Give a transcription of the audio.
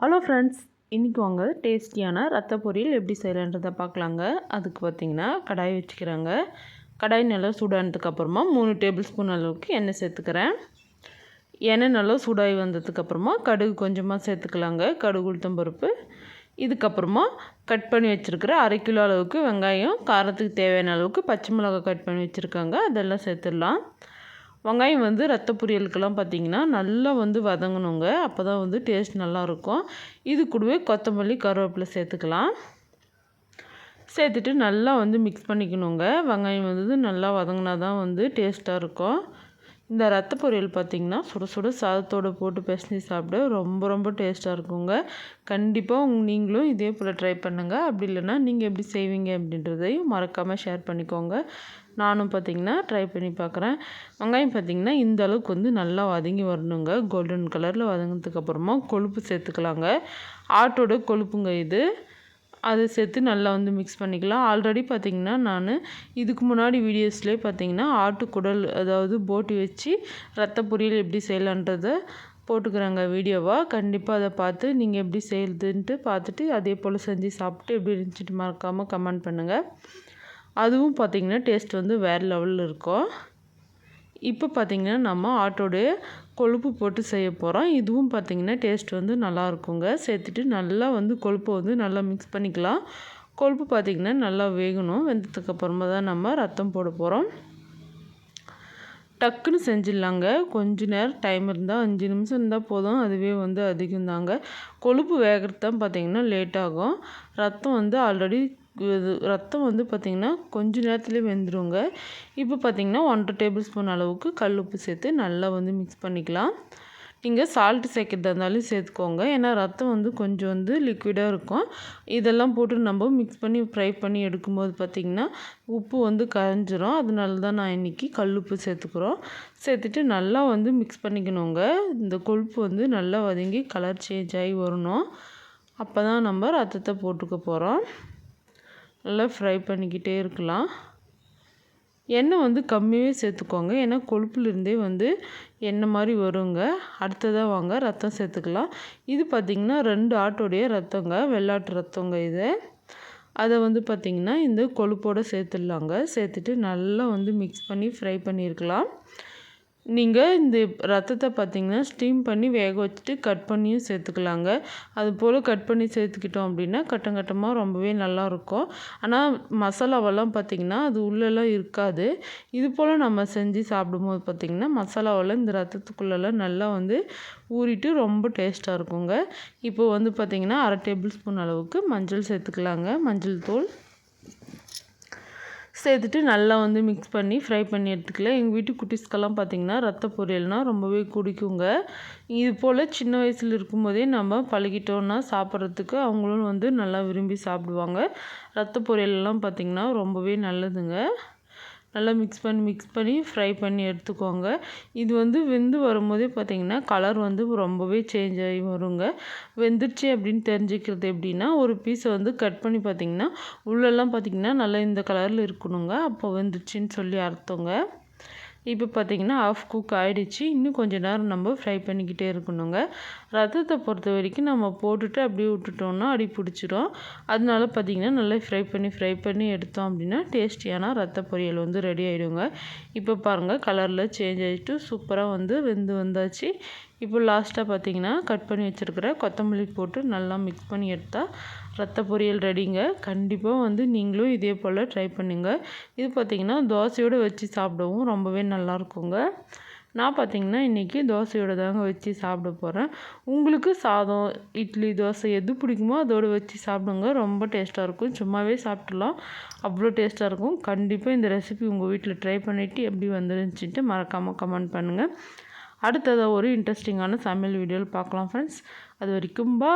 Hello friends இன்றைக்கி வாங்க டேஸ்டியான ரத்த பொரியல் எப்படி செய்கிறன்றதை பார்க்கலாங்க. அதுக்கு பார்த்திங்கன்னா கடாய் வச்சுக்கிறாங்க. கடாய் நல்லா சூடானதுக்கப்புறமா மூணு டேபிள் ஸ்பூன் அளவுக்கு எண்ணெய் சேர்த்துக்கிறேன். எண்ணெய் நல்லா சூடாகி வந்ததுக்கப்புறமா கடுகு கொஞ்சமாக சேர்த்துக்கலாங்க. கடுகு உளுத்தம் பருப்பு. இதுக்கப்புறமா கட் பண்ணி வச்சுருக்கிற அரை கிலோ அளவுக்கு வெங்காயம் காரத்துக்கு தேவையான அளவுக்கு பச்சை மிளகாய் கட் பண்ணி வச்சுருக்காங்க. அதெல்லாம் சேர்த்துடலாம். வெங்காயம் வந்து ரத்த பொரியலுக்கெல்லாம் பார்த்திங்கன்னா நல்லா வந்து வதங்கணுங்க. அப்போ தான் வந்து டேஸ்ட் நல்லாயிருக்கும். இது கூடவே கொத்தமல்லி கருவேப்பிலை சேர்த்துக்கலாம். சேர்த்துட்டு நல்லா வந்து மிக்ஸ் பண்ணிக்கணுங்க. வெங்காயம் வந்து நல்லா வதங்கினா தான் வந்து டேஸ்ட்டாக இருக்கும். இந்த ரத்த பொரியல் பார்த்திங்கன்னா சுட சுட சாதத்தோடு போட்டு பிசைஞ்சு சாப்பிட ரொம்ப ரொம்ப டேஸ்ட்டாக இருக்குங்க. கண்டிப்பாக நீங்களும் இதே போல் ட்ரை பண்ணுங்கள் அப்படி இல்லைன்னா நீங்கள் எப்படி செய்வீங்க அப்படின்றதையும் மறக்காமல் ஷேர் பண்ணிக்கோங்க. நானும் பார்த்திங்கன்னா ட்ரை பண்ணி பார்க்குறேன் வெங்காயம் பார்த்திங்கன்னா இந்த அளவுக்கு வந்து நல்லா வதங்கி வரணுங்க. கோல்டன் கலரில் வதங்கினதுக்கப்புறமா கொழுப்பு சேர்த்துக்கலாங்க. ஆட்டோட கொழுப்புங்க இது. அதை சேர்த்து நல்லா வந்து மிக்ஸ் பண்ணிக்கலாம். ஆல்ரெடி பார்த்திங்கன்னா நான் இதுக்கு முன்னாடி வீடியோஸ்லேயே பார்த்திங்கன்னா ஆட்டுக்குடல் அதாவது போட்டி வச்சு ரத்த பொரியல் எப்படி செய்யலான்றதை போட்டுக்கிறாங்க வீடியோவாக கண்டிப்பாக அதை பார்த்து நீங்கள் எப்படி செய்யுதுன்ட்டு பார்த்துட்டு அதே போல் செஞ்சு சாப்பிட்டு எப்படி இருந்துச்சுட்டு மறக்காமல் கமெண்ட் பண்ணுங்கள் அதுவும் பார்த்திங்கன்னா டேஸ்ட் வந்து வேறு லெவலில் இருக்கும். இப்போ பார்த்திங்கன்னா நம்ம ஆட்டோடைய கொழுப்பு போட்டு செய்ய போகிறோம் இதுவும் பார்த்திங்கன்னா டேஸ்ட் வந்து நல்லா இருக்குங்க. சேர்த்துட்டு நல்லா வந்து கொழுப்பை வந்து நல்லா மிக்ஸ் பண்ணிக்கலாம். கொழுப்பு பார்த்திங்கன்னா நல்லா வேகணும். வெந்ததுக்கப்புறமா தான் நம்ம ரத்தம் போட போகிறோம் டக்குன்னு செஞ்சிடலாங்க. கொஞ்ச நேரம் டைம் இருந்தால் அஞ்சு நிமிஷம் இருந்தால் போதும். அதுவே வந்து அதிகம் தாங்க கொழுப்பு வேகிறது தான் பார்த்திங்கன்னா லேட் ஆகும். ரத்தம் வந்து ஆல்ரெடி இது ரத்தம் வந்து பார்த்திங்கன்னா கொஞ்ச நேரத்துலேயே வெந்துருங்க. இப்போ பார்த்திங்கன்னா ஒன்றரை டேபிள் ஸ்பூன் அளவுக்கு கல் உப்பு சேர்த்து நல்லா வந்து மிக்ஸ் பண்ணிக்கலாம். நீங்கள் சால்ட்டு சேர்க்குறதா இருந்தாலும் சேர்த்துக்கோங்க. ஏன்னா ரத்தம் வந்து கொஞ்சம் வந்து லிக்விடாக இருக்கும். இதெல்லாம் போட்டு நம்ம மிக்ஸ் பண்ணி ஃப்ரை பண்ணி எடுக்கும்போது பார்த்திங்கன்னா உப்பு வந்து கரைஞ்சிரும். அதனால தான் நான் இன்றைக்கி கல் உப்பு சேர்த்துக்குறோம். சேர்த்துட்டு நல்லா வந்து மிக்ஸ் பண்ணிக்கணுங்க. இந்த கொழுப்பு வந்து நல்லா வதங்கி கலர் சேஞ்ச் ஆகி வரணும். அப்போ தான் நம்ம ரத்தத்தை போட்டுக்க போகிறோம் நல்லா ஃப்ரை பண்ணிக்கிட்டே இருக்கலாம். எண்ணெய் வந்து கம்மியாகவே சேர்த்துக்கோங்க. ஏன்னா கொழுப்புலேருந்தே வந்து எண்ணெய் மாதிரி வருங்க. அடுத்ததாக வாங்க ரத்தம் சேர்த்துக்கலாம். இது பார்த்திங்கன்னா ரெண்டு ஆட்டோடைய ரத்தங்க வெள்ளாட்டு ரத்தங்க இது. அதை வந்து பார்த்திங்கன்னா இந்த கொழுப்போடு சேர்த்துடலாங்க. சேர்த்துட்டு நல்லா வந்து மிக்ஸ் பண்ணி ஃப்ரை பண்ணியிருக்கலாம். நீங்கள் இந்த ரத்தத்தை பார்த்திங்கன்னா ஸ்டீம் பண்ணி வேக வச்சுட்டு கட் பண்ணியும் சேர்த்துக்கலாங்க. அது போல் கட் பண்ணி சேர்த்துக்கிட்டோம் அப்படின்னா கட்டம் கட்டமாக ரொம்பவே நல்லாயிருக்கும் ஆனால் மசாலாவெல்லாம் பார்த்திங்கன்னா அது உள்ளெல்லாம் இருக்காது. இது போல் நம்ம செஞ்சு சாப்பிடும்போது பார்த்திங்கன்னா மசாலாவெல்லாம் இந்த ரத்தத்துக்குள்ளெல்லாம் நல்லா வந்து ஊறிட்டு ரொம்ப டேஸ்ட்டாக இருக்குங்க. இப்போ வந்து பார்த்திங்கன்னா அரை டேபிள் ஸ்பூன் அளவுக்கு மஞ்சள் சேர்த்துக்கலாங்க. மஞ்சள் தூள். சேர்த்துட்டு நல்லா வந்து மிக்ஸ் பண்ணி ஃப்ரை பண்ணி எடுத்துக்கலாம் எங்கள் வீட்டு குட்டீஸ்க்கெல்லாம் பார்த்திங்கன்னா ரத்த பொரியல்னால் ரொம்பவே குடிக்குங்க. இது போல் சின்ன வயசில் இருக்கும்போதே நம்ம பழகிட்டோன்னா சாப்பிட்றதுக்கு அவங்களும் வந்து நல்லா விரும்பி சாப்பிடுவாங்க. ரத்த பொரியல்லாம் பார்த்திங்கன்னா ரொம்பவே நல்லதுங்க. நல்லா மிக்ஸ் பண்ணி மிக்ஸ் பண்ணி ஃப்ரை பண்ணி எடுத்துக்கோங்க. இது வந்து வெந்து வரும்போதே பார்த்திங்கன்னா கலர் வந்து ரொம்பவே சேஞ்ச் ஆகி வருங்க. வெந்துருச்சு அப்படின்னு தெரிஞ்சுக்கிறது எப்படின்னா ஒரு பீஸை வந்து கட் பண்ணி பார்த்திங்கன்னா உள்ளெல்லாம் பார்த்திங்கன்னா நல்லா இந்த கலரில் இருக்கணுங்க. அப்போ வெந்துருச்சின்னு சொல்லி அர்த்தங்க. இப்போ பார்த்திங்கன்னா ஆஃப் குக் ஆகிடுச்சு இன்னும் கொஞ்சம் நேரம் நம்ம ஃப்ரை பண்ணிக்கிட்டே இருக்கணுங்க. ரத்தத்தை பொறுத்த வரைக்கும் நம்ம போட்டுட்டு அப்படியே விட்டுட்டோம்னா அடி பிடிச்சிரும். அதனால பார்த்திங்கன்னா நல்லா ஃப்ரை பண்ணி ஃப்ரை பண்ணி எடுத்தோம் அப்படின்னா டேஸ்டியான ரத்த பொரியல் வந்து ரெடி ஆகிடுங்க இப்போ பாருங்கள் கலரில் சேஞ்ச் ஆகிட்டு சூப்பராக வந்து வெந்து வந்தாச்சு. இப்போ லாஸ்ட்டாக பார்த்தீங்கன்னா கட் பண்ணி வச்சுருக்கிற கொத்தமல்லி போட்டு நல்லா மிக்ஸ் பண்ணி எடுத்தால் ரத்த பொரியல் ரெடிங்க கண்டிப்பாக வந்து நீங்களும் இதே போல் ட்ரை பண்ணுங்கள் இது பார்த்திங்கன்னா தோசையோடு வச்சு சாப்பிடவும் ரொம்பவே நல்லாயிருக்குங்க நான் பார்த்திங்கன்னா இன்றைக்கி தோசையோடு தாங்க வச்சு சாப்பிட போகிறேன் உங்களுக்கு சாதம் இட்லி தோசை எது பிடிக்குமோ அதோடு வச்சு சாப்பிடுங்க. ரொம்ப டேஸ்ட்டாக இருக்கும். சும்மாவே சாப்பிட்லாம் அவ்வளோ டேஸ்ட்டாக இருக்கும். கண்டிப்பாக இந்த ரெசிபி உங்கள் வீட்டில் ட்ரை பண்ணிவிட்டு எப்படி வந்துருந்துச்சுன்ட்டு மறக்காமல் கமெண்ட் பண்ணுங்கள் அடுத்ததாக ஒரு இன்ட்ரெஸ்டிங்கான சமையல் வீடியோவில் பார்க்கலாம் ஃப்ரெண்ட்ஸ் அது வரைக்கும் பா